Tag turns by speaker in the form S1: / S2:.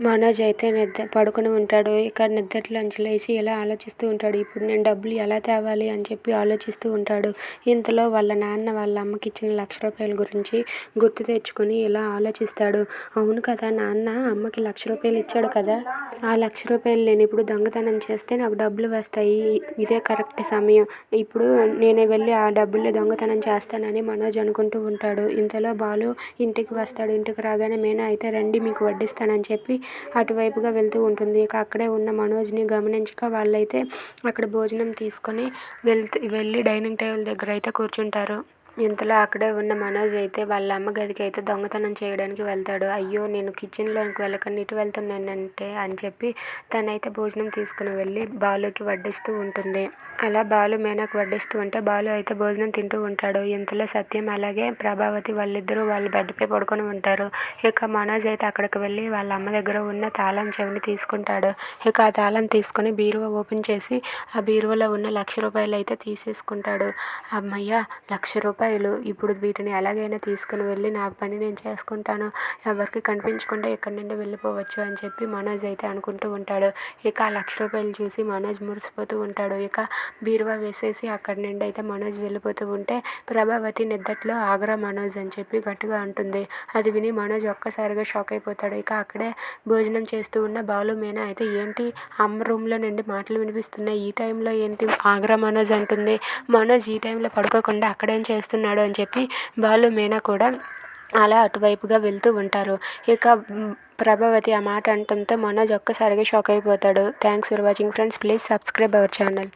S1: మనోజ్ అయితే నిద్ర పడుకుని ఉంటాడు. ఇక నిద్రలోంచి లేచి ఇలా ఆలోచిస్తూ ఉంటాడు. ఇప్పుడు నేను డబ్బులు ఎలా తేవాలి? అని చెప్పి ఆలోచిస్తూ ఉంటాడు. ఇంతలో వాళ్ళ నాన్న వాళ్ళ అమ్మకి ఇచ్చిన లక్ష రూపాయల గురించి గుర్తు తెచ్చుకొని ఇలా ఆలోచిస్తాడు. అవును కదా నాన్న అమ్మకి లక్ష రూపాయలు ఇచ్చాడు కదా. ఆ లక్ష రూపాయలు నేను ఇప్పుడు దొంగతనం చేస్తే నాకు డబ్బులు వస్తాయి. ఇదే కరెక్ట్ సమయం. ఇప్పుడు నేను వెళ్ళి ఆ డబ్బులు దొంగతనం చేస్తానని మనోజ్ అనుకుంటూ ఉంటాడు. ఇంతలో బాలు ఇంటికి వస్తాడు. ఇంటికి రాగానే మేనా అయితే రండి మీకు వడ్డిస్తానని చెప్పి అటువైపుగా వెళ్తూ ఉంటుంది. ఇక అక్కడే ఉన్న మనోజ్ని గమనించక వాళ్ళైతే అక్కడ భోజనం తీసుకొని వెళ్తూ వెళ్ళి డైనింగ్ టేబుల్ దగ్గర అయితే కూర్చుంటారు. ఇంతలో అక్కడే ఉన్న మనోజ్ అయితే వాళ్ళ అమ్మ గదికి అయితే దొంగతనం చేయడానికి వెళ్తాడు. అయ్యో నేను కిచెన్లోకి వెళ్ళకుండా ఇటు వెళ్తున్నానంటే అని చెప్పి తనైతే భోజనం తీసుకుని వెళ్ళి బాలుకి వడ్డిస్తూ ఉంటుంది. అలా బాలు మీనాకు వడ్డిస్తూ ఉంటే బాలు అయితే భోజనం తింటూ ఉంటాడు. ఇంతలో సత్యం అలాగే ప్రభావతి వాళ్ళిద్దరూ వాళ్ళ బెడ్పై పడుకొని ఉంటారు. ఇక మనోజ్ అయితే అక్కడికి వెళ్ళి వాళ్ళ అమ్మ దగ్గర ఉన్న తాళం చెవిని తీసుకుంటాడు. ఇక ఆ తాళం తీసుకొని బీరువా ఓపెన్ చేసి ఆ బీరువాలో ఉన్న లక్ష రూపాయలు అయితే తీసేసుకుంటాడు. అమ్మయ్య లక్ష రూపాయలు. ఇప్పుడు వీటిని ఎలాగైనా తీసుకుని వెళ్ళి నా పని నేను చేసుకుంటాను. ఎవరికి కనిపించకుండా ఇక్కడి నుండి వెళ్ళిపోవచ్చు అని చెప్పి మనోజ్ అయితే అనుకుంటూ ఉంటాడు. ఇక ఆ లక్ష రూపాయలు చూసి మనోజ్ మురిసిపోతూ ఉంటాడు. ఇక బీరువా వేసేసి అక్కడి నుండి అయితే మనోజ్ వెళ్ళిపోతూ ఉంటే ప్రభావతి నిద్దట్లో ఆగ్రా మనోజ్ అని చెప్పి గట్టిగా అంటుంది. అది విని మనోజ్ ఒక్కసారిగా షాక్ అయిపోతాడు. ఇక అక్కడే భోజనం చేస్తూ ఉన్న బాలు మీనా అయితే ఏంటి? అమ్మ రూమ్లో నుండి మాటలు వినిపిస్తున్నాయి. ఈ టైంలో ఏంటి? ఆగ్రా మనోజ్ అంటుంది. మనోజ్ ఈ టైంలో పడుకోకుండా అక్కడేం చేస్తున్నాడు అని చెప్పి బాలు మీనా కూడా అలా అటువైపుగా వెళ్తూ ఉంటారు. ఇక ప్రభావతి ఆ మాట అనటంతో మనోజ్ ఒక్కసారిగా షాక్ అయిపోతాడు. Thanks for watching friends. Please subscribe our channel.